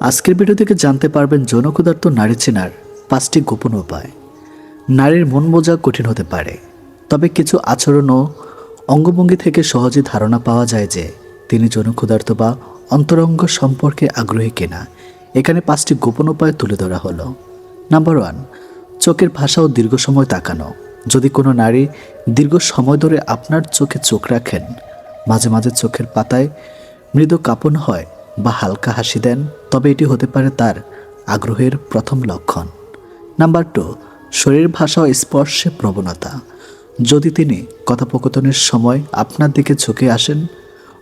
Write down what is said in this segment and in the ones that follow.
আজকের ভিডিও থেকে জানতে পারবেন যৌনক্ষুধার্ত নারী চেনার পাঁচটি গোপন উপায়। নারীর মন বোঝা কঠিন হতে পারে, তবে কিছু আচরণ ও অঙ্গভঙ্গি থেকে সহজে ধারণা পাওয়া যায় যে তিনি যৌনক্ষুধার্ত বা অন্তরঙ্গ সম্পর্কে আগ্রহী কিনা। এখানে পাঁচটি গোপন উপায় তুলে ধরা হলো। নাম্বার ওয়ান, চোখের ভাষাও দীর্ঘ সময় তাকানো। যদি কোনো নারী দীর্ঘ সময় ধরে আপনার চোখে চোখ রাখেন, মাঝে মাঝে চোখের পাতায় মৃদু কাঁপন হয় বা হালকা হাসি দেন, তবে এটি হতে পারে তার আগ্রহের প্রথম লক্ষণ। নাম্বার টু, শরীর ভাষা ও স্পর্শে প্রবণতা। যদি তিনি কথোপকথনের সময় আপনার দিকে ঝুঁকে আসেন,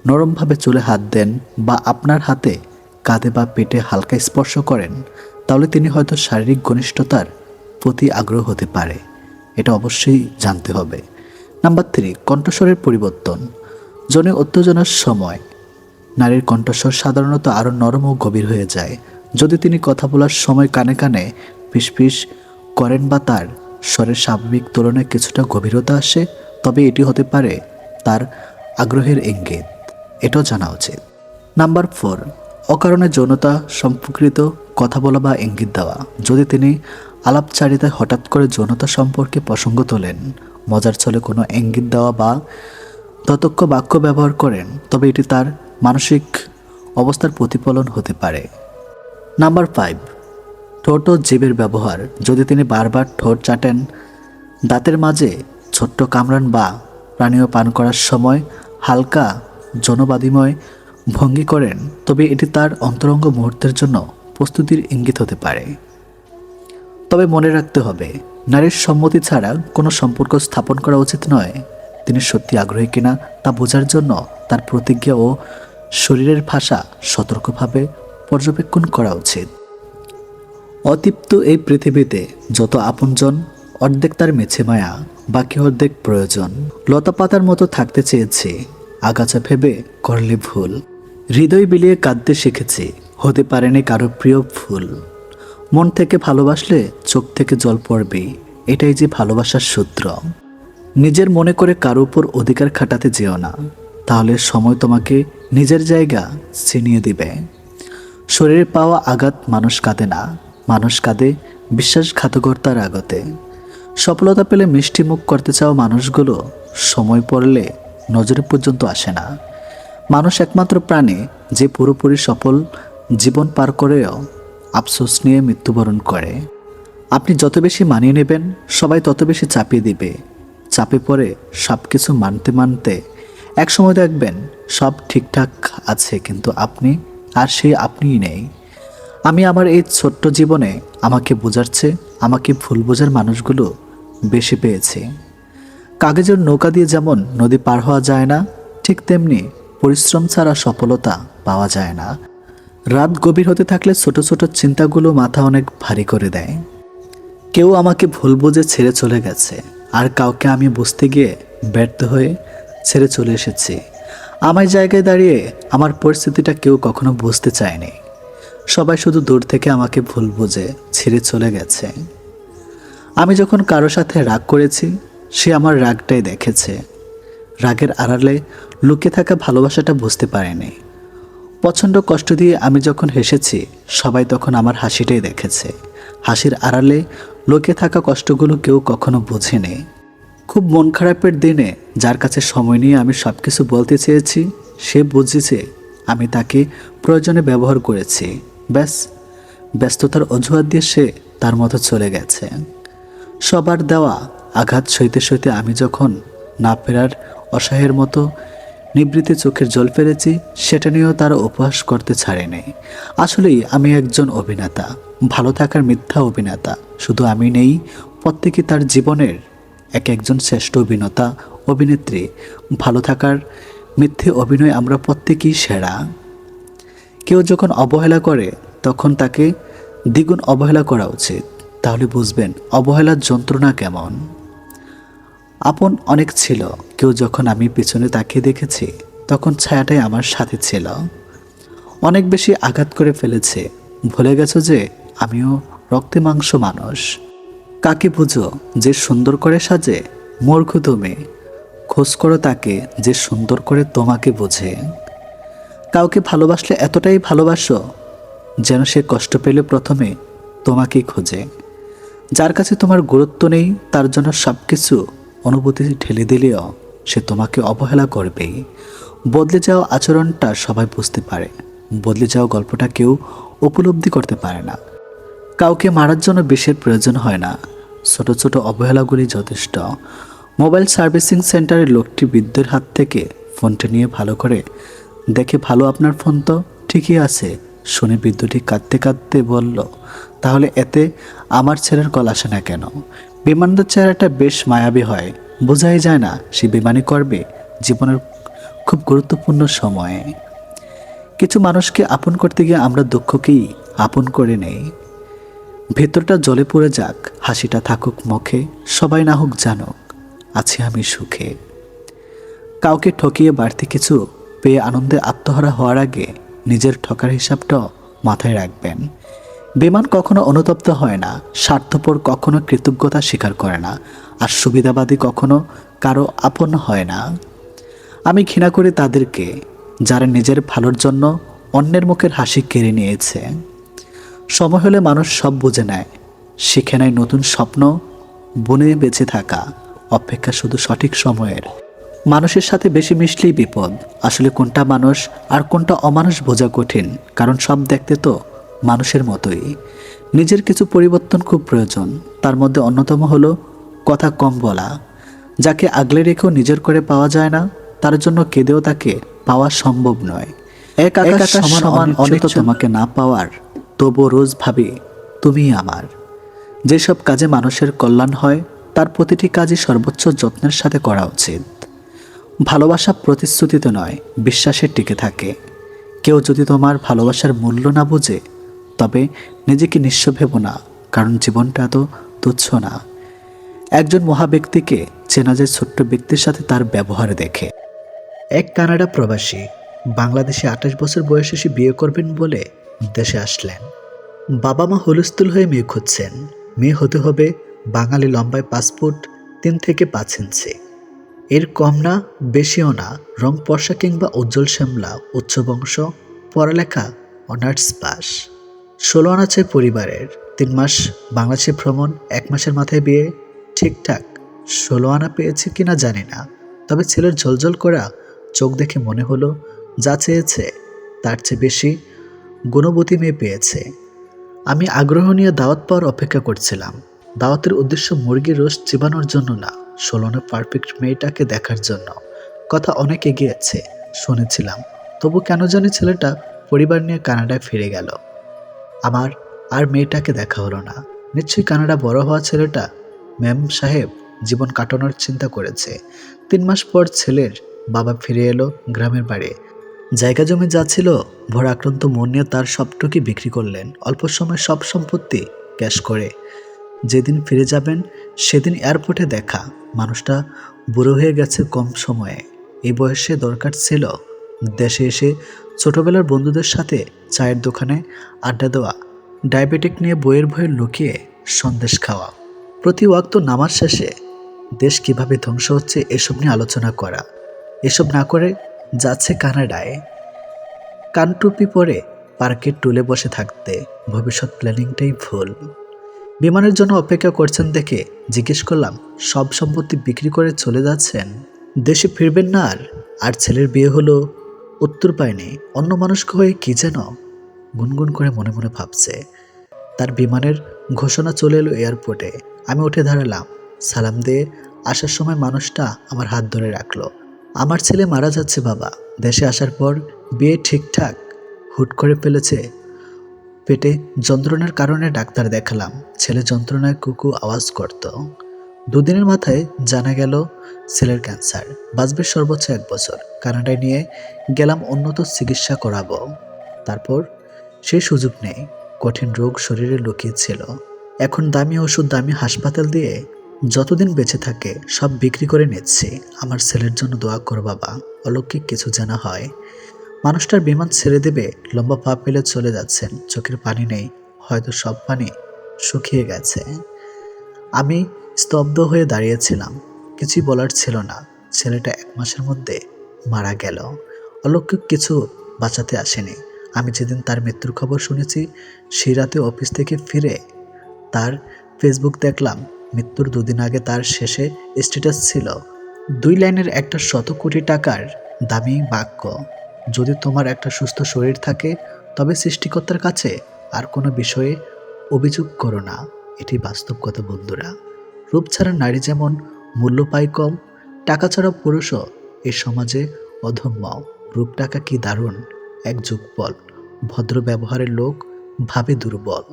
নরমভাবে চুলে হাত দেন বা আপনার হাতে কাঁধে বা পেটে হালকা স্পর্শ করেন, তাহলে তিনি হয়তো শারীরিক ঘনিষ্ঠতার প্রতি আগ্রহ হতে পারে। এটা অবশ্যই জানতে হবে। নাম্বার থ্রি, কণ্ঠস্বরের পরিবর্তন। জনে উত্তেজনার সময় নারীর কণ্ঠস্বর সাধারণত আরও নরম ও গভীর হয়ে যায়। যদি তিনি কথা বলার সময় কানে কানে ফিসফিস করেন বা তার স্বরের স্বাভাবিক তুলনায় কিছুটা গভীরতা আসে, তবে এটি হতে পারে তার আগ্রহের ইঙ্গিত। এটাও জানা উচিত। নাম্বার ফোর, অকারণে যৌনতা সম্পর্কিত কথা বলা বা ইঙ্গিত দেওয়া। যদি তিনি আলাপচারিতায় হঠাৎ করে যৌনতা সম্পর্কে প্রসঙ্গ তোলেন, মজার ছলে কোনো ইঙ্গিত দেওয়া বা ততক্ষ বাক্য ব্যবহার করেন, তবে এটি তার মানসিক অবস্থার প্রতিফলন হতে পারে। নাম্বার ফাইভ ঠোঁট ও জীবের ব্যবহার। যদি তিনি বারবার ঠোঁট চাটেন, দাঁতের মাঝে ছোট্ট কামরান বা পানীয় পান করার সময় হালকা জনবাদিময় ভঙ্গি করেন, তবে এটি তার অন্তরঙ্গ মুহূর্তের জন্য প্রস্তুতির ইঙ্গিত হতে পারে। তবে মনে রাখতে হবে, নারীর সম্মতি ছাড়া কোনো সম্পর্ক স্থাপন করা উচিত নয়। তিনি সত্যি আগ্রহী কিনা তা বোঝার জন্য তার প্রতিজ্ঞা ও শরীরের ভাষা সতর্কভাবে পর্যবেক্ষণ করা উচিত। অতিপ্ত এই পৃথিবীতে যত আপনজন, অর্ধেক তার মেছে মায়া, বাকি অর্ধেক প্রয়োজন। লতা পাতার মতো থাকতে চেয়েছি, আগাছা ভেবে করলে ভুল। হৃদয় বিলিয়ে কাঁদতে শিখেছি, হতে পারেনি কারও প্রিয় ফুল। মন থেকে ভালোবাসলে চোখ থেকে জল পড়বে এটাই যে ভালোবাসার সূত্র। নিজের মনে করে কারও উপর অধিকার খাটাতে যেও না, তাহলে সময় তোমাকে নিজের জায়গা ছিনিয়ে দিবে। শরীরে পাওয়া আঘাত মানুষ কাঁদে না, মানুষ কাঁদে বিশ্বাসঘাতকর্তার আগতে সফলতা পেলে মিষ্টি মুখ করতে চাও মানুষগুলো সময় পড়লে নজরে পর্যন্ত আসে না। মানুষ একমাত্র প্রাণী যে পুরোপুরি সফল জীবন পার করেও আফসোস নিয়ে মৃত্যুবরণ করে। আপনি যত বেশি মানিয়ে নেবেন, সবাই তত বেশি চাপিয়ে দিবে। চাপে পড়ে সব কিছু মানতে মানতে এক সময় দেখবেন সব ঠিকঠাক আছে, কিন্তু আপনি, আর সেই আপনিই নেই। আমি আমার এই ছোট্ট জীবনে আমাকে বোঝাচ্ছে আমাকে ভুল বোঝার মানুষগুলো বেশি পেয়েছি। কাগজের নৌকা দিয়ে যেমন নদী পার হওয়া যায় না, ঠিক তেমনি পরিশ্রম ছাড়া সফলতা পাওয়া যায় না। রাত গভীর হতে থাকলে ছোট ছোট চিন্তাগুলো মাথা অনেক ভারী করে দেয়। কেউ আমাকে ভুল বুঝে ছেড়ে চলে গেছে, আর কাউকে আমি বুঝতে গিয়ে ব্যর্থ হয়ে ছেড়ে চলে এসেছি। আমার জায়গায় দাঁড়িয়ে আমার পরিস্থিতিটা কেউ কখনো বুঝতে চায়নি। সবাই শুধু দূর থেকে আমাকে ভুল বুঝে ছেড়ে চলে গেছে। আমি যখন কারও সাথে রাগ করেছি, সে আমার রাগটাই দেখেছে। রাগের আড়ালে লুকিয়ে থাকা ভালোবাসাটা বুঝতে পারেনি। প্রচণ্ড কষ্ট দিয়ে আমি যখন হেসেছি, সবাই তখন আমার হাসিটাই দেখেছে। হাসির আড়ালে লোকে থাকা কষ্টগুলো কেউ কখনো বোঝেনি। খুব মন খারাপের দিনে যার কাছে সময় নিয়ে আমি সব কিছু বলতে চেয়েছি, সে বুঝেছে আমি তাকে প্রয়োজনে ব্যবহার করেছি। ব্যাস, ব্যস্ততার অজুহাত দিয়ে সে তার মতো চলে গেছে। সবার দেওয়া আঘাত সইতে সইতে আমি যখন না ফেরার অসহায়ের মতো নিবৃত্তি চোখের জল ফেলেছি, সেটা নিয়েও তারা উপহাস করতে ছাড়েনি। আসলেই আমি একজন অভিনেতা, ভালো থাকার মিথ্যা অভিনেতা। শুধু আমি নেই, প্রত্যেকে তার জীবনের এক একজন শ্রেষ্ঠ অভিনেতা, অভিনেত্রী, ভালো থাকার মিথ্যে অভিনয় আমরা প্রত্যেকেই সেরা। কেউ যখন অবহেলা করে, তখন তাকে দ্বিগুণ অবহেলা করা উচিত। তাহলে বুঝবেন অবহেলার যন্ত্রণা কেমন। আপন অনেক ছিল, কেউ যখন আমি পিছনে তাকিয়ে দেখেছি, তখন ছায়াটাই আমার সাথে ছিল। অনেক বেশি আঘাত করে ফেলেছে। ভুলে গেছো যে, আমিও রক্তে মাংস মানুষ। কাকে বুঝো যে সুন্দর করে সাজে? মূর্খ তুমি। খোঁজ করো তাকে যে সুন্দর করে তোমাকে বোঝে। কাউকে ভালোবাসলে এতটাই ভালোবাসো যেন সে কষ্ট পেলে প্রথমে তোমাকেই খোঁজে। যার কাছে তোমার গুরুত্ব নেই, তার জন্য সব কিছু অনুভূতি ঢেলে দিলেও সে তোমাকে অবহেলা করবেই। বদলে যাওয়া আচরণটা সবাই বুঝতে পারে। বদলে যাওয়া গল্পটা কেউ উপলব্ধি করতে পারে না। কাউকে মারার জন্য বিষের প্রয়োজন হয় না। ছোট ছোট অবহেলাগুলি যথেষ্ট। মোবাইল সার্ভিসিং সেন্টারের লোকটি বৃদ্ধের হাত থেকে ফোনটা নিয়ে ভালো করে, দেখে ভালো আপনার ফোন তো? ঠিকই আছে। শুনে বৃদ্ধটি কাঁদতে কাঁদতে বলল, তাহলে এতে আমার ছেলের কল আসে না কেন? বিমানদের চেহারাটা বেশ মায়াবী হয়। বোঝাই যায় না সে বিমানি করবে জীবনের খুব গুরুত্বপূর্ণ সময়ে। কিছু মানুষকে আপন করতে গিয়ে আমরা দুঃখকেই আপন করে নেই। ভেতরটা জলে পড়ে যাক, হাসিটা থাকুক মুখে, সবাই না হোক জানুক, আছি আমি সুখে। কাউকে ঠকিয়ে বাড়তি কিছু পেয়ে আনন্দে আত্মহারা হওয়ার আগে নিজের ঠকার হিসাবটা মাথায় রাখবেন। বিমান কখনো অনুতপ্ত হয় না, স্বার্থপর কখনো কৃতজ্ঞতা স্বীকার করে না, আর সুবিধাবাদী কখনো কারও আপন হয় না। আমি ঘৃণা করি তাদেরকে, যারা নিজের ভালোর জন্য অন্যের মুখের হাসি কেড়ে নিয়েছে। সময় হলে মানুষ সব বুঝে নেয়। শিখে নেয় নতুন স্বপ্ন বনে বেঁচে থাকা অপেক্ষা শুধু সঠিক সময়ের। মানুষের সাথে বেশি মিশলেই বিপদ। আসলে কোনটা মানুষ আর কোনটা অমানুষ বোঝা কঠিন কারণ সব দেখতে তো মানুষের মতোই। নিজের কিছু পরিবর্তন খুব প্রয়োজন তার মধ্যে অন্যতম হলো কথা কম বলা। যাকে আগলে রেখেও নিজের করে পাওয়া যায় না তার জন্য কেঁদেও তাকে পাওয়া সম্ভব নয়। এক আকাশ সমান সমান অনেক তোমাকে না পাওয়ার তবু রোজ ভাবি তুমি আমার। যেসব কাজে মানুষের কল্যাণ হয়, তার প্রতিটি কাজই সর্বোচ্চ যত্নের সাথে করা উচিত। ভালোবাসা প্রতিশ্রুতিতে নয়, বিশ্বাসে টিকে থাকে। কেউ যদি তোমার ভালোবাসার মূল্য না বোঝে, তবে নিজেকে নিঃস্ব ভেবো না, কারণ জীবনটা এত তুচ্ছ না। একজন মহাব্যক্তিকে চেনা যায় ছোট্ট ব্যক্তির সাথে তার ব্যবহার দেখে। এক কানাডা প্রবাসী বাংলাদেশে আঠাশ বছর বয়সে সে বিয়ে করবেন বলে দেশে আসলেন। বাবা মা হুলস্থুল হয়ে মেয়ে খুঁজছেন। মেয়ে হতে হবে বাঙালি লম্বায় পাসপোর্ট তিন থেকে পাঁচ ইঞ্চি। এর কম না, বেশিও না, রং পর্ষা কিংবা উজ্জ্বল শ্যামলা, উচ্চ বংশ, পড়ালেখা, অনার্স পাস। ষোলো আনা চাই পরিবারের, তিন মাস বাংলাদেশে ভ্রমণ, এক মাসের মাথায় বিয়ে, ঠিকঠাক ষোলো আনা পেয়েছে কিনা জানি না। তবে ছেলের ঝলঝল করা চোখ দেখে মনে হলো যা চেয়েছে, তার চেয়ে বেশি গুণবতী মেয়ে পেয়েছে। আমি আগ্রহ নিয়ে দাওয়াত পাওয়ার অপেক্ষা করছিলাম। দাওয়াতের উদ্দেশ্য মুরগির রোজ চিবানোর জন্য না, ষোলনে পারফেক্ট মেয়েটাকে দেখার জন্য। কথা অনেক এগিয়েছে, শুনেছিলাম। তবু কেন জানি ছেলেটা পরিবার নিয়ে কানাডায় ফিরে গেল। আমার আর মেয়েটাকে দেখা হলো না। নিশ্চয়ই কানাডা বড় হওয়া ছেলেটা ম্যাম সাহেব জীবন কাটানোর চিন্তা করেছে। তিন মাস পর ছেলের বাবা ফিরে এলো গ্রামের বাড়ি। জায়গা জমি যা ছিল, ভোর আক্রান্ত মন নিয়ে তার সবটুকুই বিক্রি করলেন। অল্প সময় সব সম্পত্তি ক্যাশ করে। যেদিন ফিরে যাবেন, সেদিন এয়ারপোর্টে দেখা। মানুষটা বুড়ো হয়ে গেছে কম সময়ে। এই বয়সে দরকার ছিল দেশে এসে ছোটবেলার বন্ধুদের সাথে চায়ের দোকানে আড্ডা দেওয়া, ডায়াবেটিক নিয়ে বইয়ের ভয়ে লুকিয়ে সন্দেশ খাওয়া। প্রতি ওয়াক্ত নামার শেষে দেশ কীভাবে ধ্বংস হচ্ছে, এসব নিয়ে আলোচনা করা। এসব না করে যাচ্ছে কানাডায়। কানটুপি পরে পার্কের টুলে বসে থাকতে ভবিষ্যৎ প্ল্যানিংটাই ভুল। বিমানের জন্য অপেক্ষা করছেন দেখে জিজ্ঞেস করলাম, সব সম্পত্তি বিক্রি করে চলে যাচ্ছেন? দেশে ফিরবেন না আর? আর ছেলের বিয়ে হলো? উত্তর পায়নি অন্য মানুষকে হয়ে কী যেন? গুনগুন করে মনে মনে ভাবছে। তার বিমানের ঘোষণা চলে এলো এয়ারপোর্টে। আমি উঠে দাঁড়ালাম। সালাম দিয়ে আসার সময় মানুষটা আমার হাত ধরে রাখল। আমার ছেলে মারা যাচ্ছে, বাবা। দেশে আসার পর বিয়ে ঠিকঠাক হুট করে ফেলেছে। পেটে যন্ত্রণার কারণে ডাক্তার দেখালাম। ছেলে যন্ত্রণায় কুকু আওয়াজ করত। দুদিনের মাথায় জানা গেল ছেলের ক্যান্সার। বাঁচবে সর্বোচ্চ এক বছর। কানাডায় নিয়ে গেলাম উন্নত চিকিৎসা করাবো। তারপর সে সুযোগ নেই। কঠিন রোগ শরীরে লুকিয়েছিল। এখন দামি ওষুধ দামি হাসপাতাল দিয়ে যতদিন বেঁচে থাকে, সব বিক্রি করে নিচ্ছি। আমার ছেলের জন্য দোয়া কর বাবা, অলৌকিক কিছু জানা হয়। মানুষটার বিমান ছেড়ে দেবে, লম্বা পা পেলে চলে যাচ্ছেন, চোখের পানি নেই, হয়তো সব পানি শুকিয়ে গেছে। আমি স্তব্ধ হয়ে দাঁড়িয়েছিলাম, কিছুই বলার ছিল না। ছেলেটা এক মাসের মধ্যে মারা গেল। অলৌকিক কিছু বাঁচাতে আসেনি। আমি যেদিন তার মৃত্যুর খবর শুনেছি, সেই রাতে অফিস থেকে ফিরে তার ফেসবুক দেখলাম। মৃত্যুর দুদিন আগে তার শেষে স্ট্যাটাস ছিল দুই লাইনের একটা শত কোটি টাকার দামি বাক্য। যদি তোমার একটা সুস্থ শরীর থাকে, তবে সৃষ্টিকর্তার কাছে আর কোনো বিষয়ে অভিযোগ করো না। এটি বাস্তব কথা, বন্ধুরা। রূপ ছাড়া নারী যেমন মূল্য পায় কম, টাকা ছাড়া পুরুষও এই সমাজে অধম্য রূপ টাকা কি দারুণ এক যুগপল। ভদ্র ব্যবহারের লোক ভাবে দুর্বল।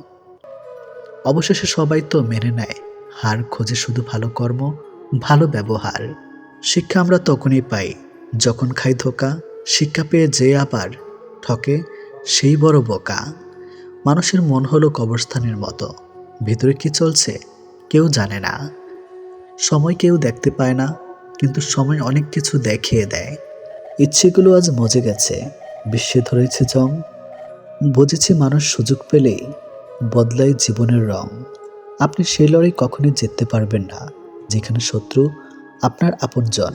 অবশেষে সবাই তো মেনে নেয় হার খোঁজে শুধু ভালো কর্ম, ভালো ব্যবহার। শিক্ষা আমরা তখনই পাই যখন খাই ধোকা, শিক্ষা পেয়ে যে আবার ঠকে সেই বড় বোকা। মানুষের মন হলো কবরস্থানের মতো। ভিতরে কি চলছে কেউ জানে না। সময় কেউ দেখতে পায় না, কিন্তু সময় অনেক কিছু দেখিয়ে দেয়। ইচ্ছেগুলো আজ মজে গেছে, বিশ্বে ধরেছে জং বুঝেছি মানুষ সুযোগ পেলেই বদলায় জীবনের রং। আপনি সেই লড়াই কখনোই জিততে পারবেন না, যেখানে শত্রু আপনার আপনজন।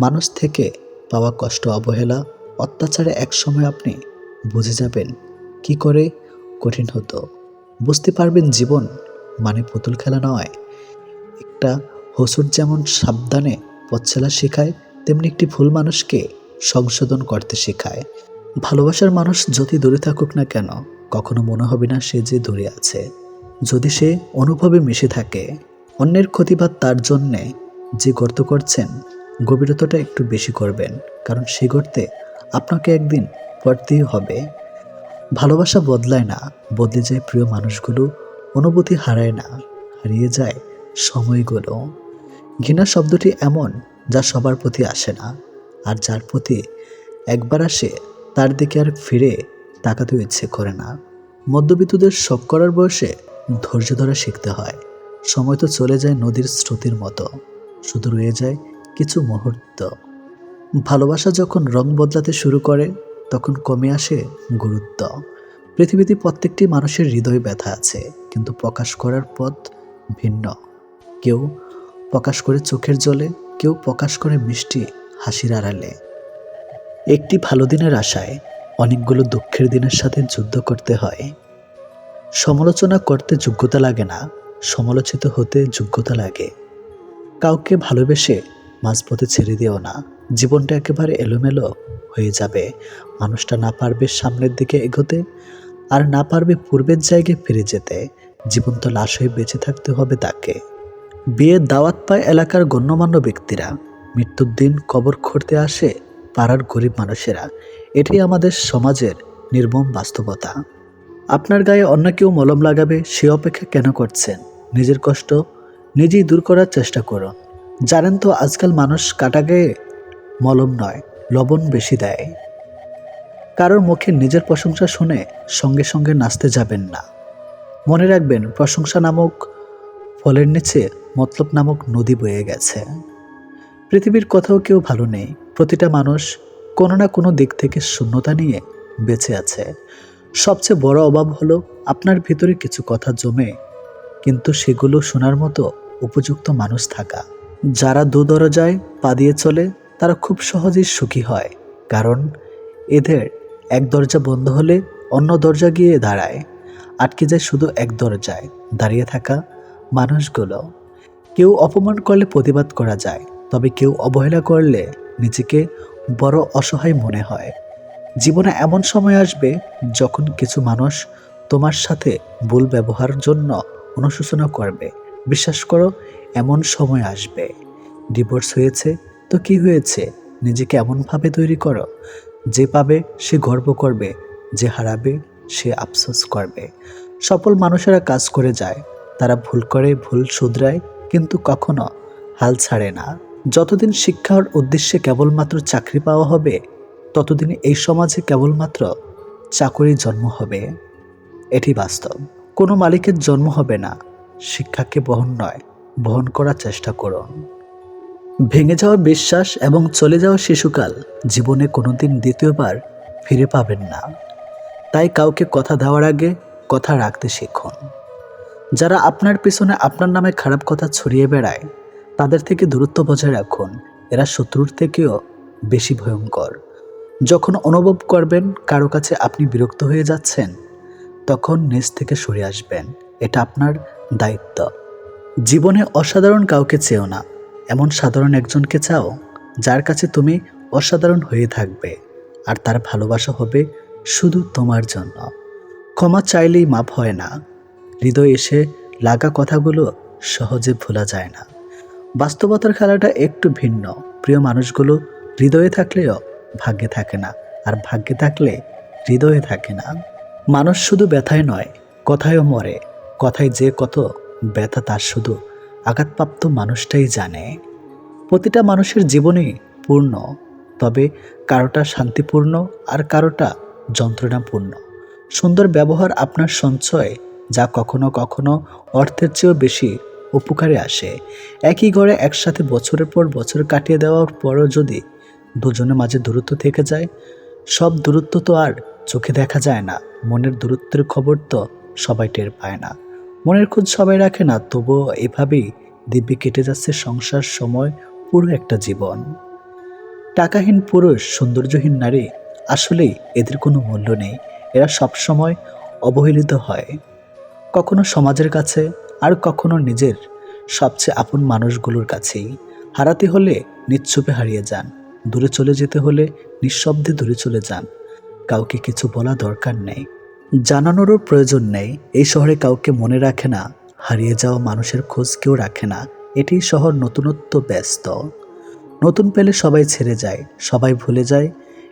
মানুষ থেকে পাওয়া কষ্ট, অবহেলা, অত্যাচারে একসময় আপনি বুঝে যাবেন কি করে কঠিন হতো। বুঝতে পারবেন জীবন মানে পুতুল খেলা নয়। একটা হসুর যেমন সাবধানে পথচেলা শেখায়, তেমনি একটি ভুল মানুষকে সংশোধন করতে শেখায়। ভালোবাসার মানুষ যতই দূরে থাকুক না কেন, কখনো মনে হবে না সে যে দূরে আছে। যদি সে অনুভবে মিশে থাকে, অন্যের ক্ষতিবাদ তার জন্যে যে গর্ত করছেন, গভীরতাটা একটু বেশি করবেন, কারণ সে গর্তে আপনাকে একদিন পড়তেই হবে। ভালোবাসা বদলায় না, বদলে যায় প্রিয় মানুষগুলো, অনুভূতি হারায় না, হারিয়ে যায় সময়গুলো। ঘৃণা শব্দটি এমন যা সবার প্রতি আসে না, আর যার প্রতি একবার আসে, তার দিকে আর ফিরে তাকাতেও ইচ্ছে করে না। মধ্যবিত্তদের শখ করার বয়সে ধৈর্য ধরা শিখতে হয়। সময় তো চলে যায় নদীর স্রোতের মতো। শুধু রয়ে যায় কিছু মুহূর্ত। ভালোবাসা যখন রং বদলাতে শুরু করে, তখন কমে আসে গুরুত্ব। পৃথিবীতে প্রত্যেকটি মানুষের হৃদয়ে ব্যথা আছে, কিন্তু প্রকাশ করার পথ ভিন্ন। কেউ প্রকাশ করে চোখের জলে, কেউ প্রকাশ করে মিষ্টি হাসির আড়ালে। একটি ভালো দিনের আশায় অনেকগুলো দুঃখের দিনের সাথে যুদ্ধ করতে হয়। সমালোচনা করতে যোগ্যতা লাগে না, সমালোচিত হতে যোগ্যতা লাগে। কাউকে ভালোবেসে মাঝপথে ছেড়ে দিও না, জীবনটা একেবারে এলোমেলো হয়ে যাবে। মানুষটা না পারবে সামনের দিকে এগোতে, আর না পারবে পূর্বের জায়গায় ফিরে যেতে। জীবন তো লাশ হয়ে বেঁচে থাকতে হবে তাকে। বিয়ের দাওয়াত পায় এলাকার গণ্যমান্য ব্যক্তিরা। মৃত্যুর দিন কবর খুঁড়তে আসে পাড়ার গরিব মানুষেরা। এটাই আমাদের সমাজের নির্মম বাস্তবতা। আপনার গায়ে অন্য কেউ মলম লাগাবে সে অপেক্ষা কেন করছেন? নিজের কষ্ট নিজেই দূর করার চেষ্টা করুন। জানেন তো, আজকাল মানুষ কাটা গায়ে মলম নয়, লবণ বেশি দেয়। কারোর মুখে নিজের প্রশংসা শুনে সঙ্গে সঙ্গে নাচতে যাবেন না। মনে রাখবেন, প্রশংসা নামক ফলের নিচে মতলব নামক নদী বয়ে গেছে। পৃথিবীর কোথাও কেউ ভালো নেই। প্রতিটা মানুষ কোনো না কোনো দিক থেকে শূন্যতা নিয়ে বেঁচে আছে। সবচেয়ে বড় অভাব হলো আপনার ভিতরে কিছু কথা জমে, কিন্তু সেগুলো শোনার মতো উপযুক্ত মানুষ থাকা। যারা দু দরজায় পা দিয়ে চলে, তারা খুব সহজেই সুখী হয়, কারণ এদের এক দরজা বন্ধ হলে অন্য দরজা গিয়ে দাঁড়ায়। আটকে যায় শুধু এক দরজায়, দাঁড়িয়ে থাকা মানুষগুলো। কেউ অপমান করলে প্রতিবাদ করা যায়, তবে কেউ অবহেলা করলে নিজেকে বড় অসহায় মনে হয়। জীবনে এমন সময় আসবে যখন কিছু মানুষ তোমার সাথে ভুল ব্যবহার জন্য অনুশোচনা করবে। বিশ্বাস করো, এমন সময় আসবে। ডিভোর্স হয়েছে, তো কি হয়েছে? নিজেকে এমনভাবে তৈরি করো, যে পাবে সে গর্ব করবে, যে হারাবে সে আফসোস করবে। সফল মানুষেরা কাজ করে যায়, তারা ভুল করে, ভুল শুধরায়, কিন্তু কখনো হাল ছাড়ে না। যতদিন শিক্ষার উদ্দেশ্যে কেবলমাত্র চাকরি পাওয়া হবে ততদিন এই সমাজে কেবলমাত্র চাকরির জন্ম হবে। এটি বাস্তব। কোনো মালিকের জন্ম হবে না। শিক্ষাকে বহন নয়, বহন করার চেষ্টা করুন। ভেঙে যাওয়া বিশ্বাস এবং চলে যাওয়া শিশুকাল জীবনে কোনোদিন দ্বিতীয়বার ফিরে পাবেন না। তাই কাউকে কথা দেওয়ার আগে কথা রাখতে শিখুন। যারা আপনার পিছনে আপনার নামে খারাপ কথা ছড়িয়ে বেড়ায়, তাদের থেকে দূরত্ব বজায় রাখুন। এরা শত্রুর থেকেও বেশি ভয়ঙ্কর। যখন অনুভব করবেন কারও কাছে আপনি বিরক্ত হয়ে যাচ্ছেন, তখন নিজ থেকে সরে আসবেন। এটা আপনার দায়িত্ব। জীবনে অসাধারণ কাউকে চেও না। এমন সাধারণ একজনকে চাও, যার কাছে তুমি অসাধারণ হয়ে থাকবে, আর তার ভালোবাসা হবে শুধু তোমার জন্য। ক্ষমা চাইলেই মাপ হয় না। হৃদয় এসে লাগা কথাগুলো সহজে ভোলা যায় না। বাস্তবতার খেলাটা একটু ভিন্ন। প্রিয় মানুষগুলো হৃদয়ে থাকলেও ভাগ্যে থাকে না। আর ভাগ্যে থাকলে হৃদয়ে থাকে না। মানুষ শুধু ব্যথায় নয়, কথায়ও মরে। কথায় যে কত ব্যথা, তার শুধু আঘাতপ্রাপ্ত মানুষটাই জানে। প্রতিটা মানুষের জীবনই পূর্ণ, তবে কারোটা শান্তিপূর্ণ আর কারোটা যন্ত্রণাপূর্ণ। সুন্দর ব্যবহার আপনার সঞ্চয়, যা কখনো কখনো অর্থের চেয়েও বেশি উপকারে আসে। একই ঘরে একসাথে বছরের পর বছর কাটিয়ে দেওয়ার পরও যদি দুজনের মাঝে দূরত্ব থেকে যায়। সব দূরত্ব তো আর চোখে দেখা যায় না। মনের দূরত্বের খবর তো সবাই টের পায় না। মনের খোঁজ সবাই রাখে না, তবুও এভাবেই দিব্যি কেটে যাচ্ছে সংসার, সময়, পুরো একটা জীবন। টাকাহীন পুরুষ, সৌন্দর্যহীন নারী আসলেই এদের কোনো মূল্য নেই। এরা সবসময় অবহেলিত হয়। কখনো সমাজের কাছে আর কখনো নিজের। সবচেয়ে আপন মানুষগুলোর কাছেই। হারাতে হলে নিচ্ছুপে হারিয়ে যান। দূরে চলে যেতে হলে নিঃশব্দে দূরে চলে যান। কাউকে কিছু বলা দরকার নেই। জানানোরও প্রয়োজন নেই। এই শহরে কাউকে মনে রাখে না। হারিয়ে যাওয়া মানুষের খোঁজ কেউ রাখে না। এটি শহর নতুনত্ব, ব্যস্ত। নতুন পেলে সবাই ছেড়ে যায়, সবাই ভুলে যায়।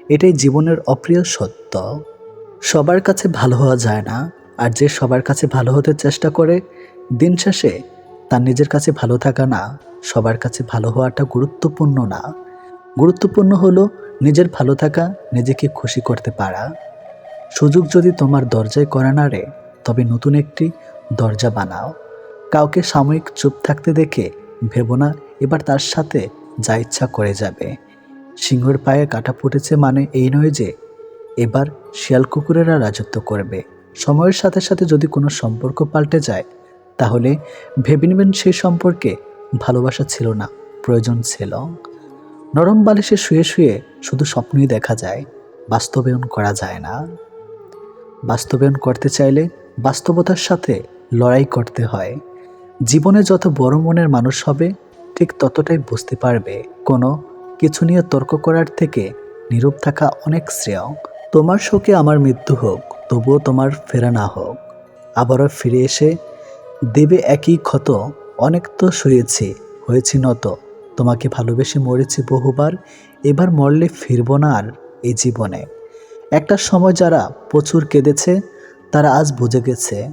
এটাই জীবনের অপ্রিয় সত্য। সবার কাছে ভালো হওয়া যায় না। আর যে সবার কাছে ভালো হতে চেষ্টা করে, দিন শেষে তার নিজের কাছে ভালো থাকা না। সবার কাছে ভালো হওয়াটা গুরুত্বপূর্ণ না। গুরুত্বপূর্ণ হলো নিজের ভালো থাকা, নিজেকে খুশি করতে পারা। সুযোগ যদি তোমার দরজায় করা না রে তবে নতুন একটি দরজা বানাও। কাউকে সাময়িক চুপ থাকতে দেখে ভেবো না, এবার তার সাথে যা ইচ্ছা করে যাবে। সিংহর পায়ে কাটা ফুটেছে মানে এই নয় যে, এবার শিয়াল কুকুরেরা রাজত্ব করবে। সময়ের সাথে সাথে যদি কোনো সম্পর্ক পাল্টে যায়, তাহলে ভেবে নেবেন সেই সম্পর্কে ভালোবাসা ছিল না, প্রয়োজন ছিল। নরম বালিশে শুয়ে শুয়ে শুধু স্বপ্নই দেখা যায়, বাস্তবায়ন করা যায় না। বাস্তবায়ন করতে চাইলে বাস্তবতার সাথে লড়াই করতে হয়। জীবনে যত বড় মনের মানুষ হবে, ঠিক ততটাই বুঝতে পারবে কোনো কিছু নিয়ে তর্ক করার থেকে নীরব থাকা অনেক শ্রেয়। তোমার শোকে আমার মৃত্যু হোক, তবুও তোমার ফেরা না হোক। আবারও ফিরে এসে দেবে একই ক্ষত, অনেক তো শুয়েছি, হয়েছি নত। তোমাকে ভালোবেসে মরেছি বহুবার, এবার মরলে ফিরবো না আর এই জীবনে। একটা সময় যারা প্রচুর কেঁদেছে, তারা আজ বুঝে গেছে,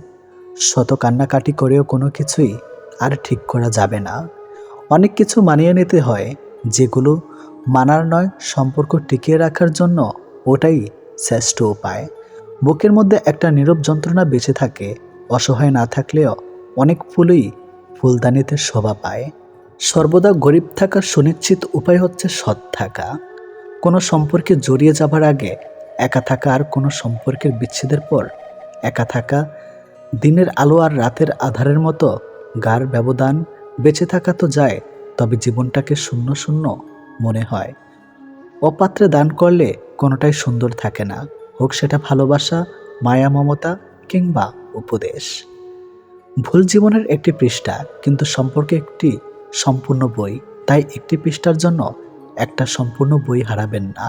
শত কান্নাকাটি করেও কোনো কিছুই আর ঠিক করা যাবে না। অনেক কিছু মানিয়ে নিতে হয়, যেগুলো মানার নয়, সম্পর্ক টিকিয়ে রাখার জন্য ওটাই শ্রেষ্ঠ উপায়। বুকের মধ্যে একটা নীরব যন্ত্রণা বেঁচে থাকে, অসহায় না থাকলেও অনেক ফুলই ফুলদানিতে শোভা পায়। সর্বদা গরিব থাকার সুনিশ্চিত উপায় হচ্ছে সৎ থাকা। কোনো সম্পর্কে জড়িয়ে যাবার আগে একা থাকা আর কোনো সম্পর্কের বিচ্ছেদের পর একা থাকা, দিনের আলো আর রাতের আধারের মতো গার ব্যবধান বেঁচে থাকা তো যায়, তবে জীবনটাকে শূন্য শূন্য মনে হয়। অপাত্রে দান করলে কোনোটাই সুন্দর থাকে না, হোক সেটা ভালোবাসা, মায়া, মমতা কিংবা উপদেশ। ভুল জীবনের একটি পৃষ্ঠা, কিন্তু সম্পর্কে একটি সম্পূর্ণ বই তাই একটি পৃষ্ঠার জন্য একটা সম্পূর্ণ বই হারাবেন না।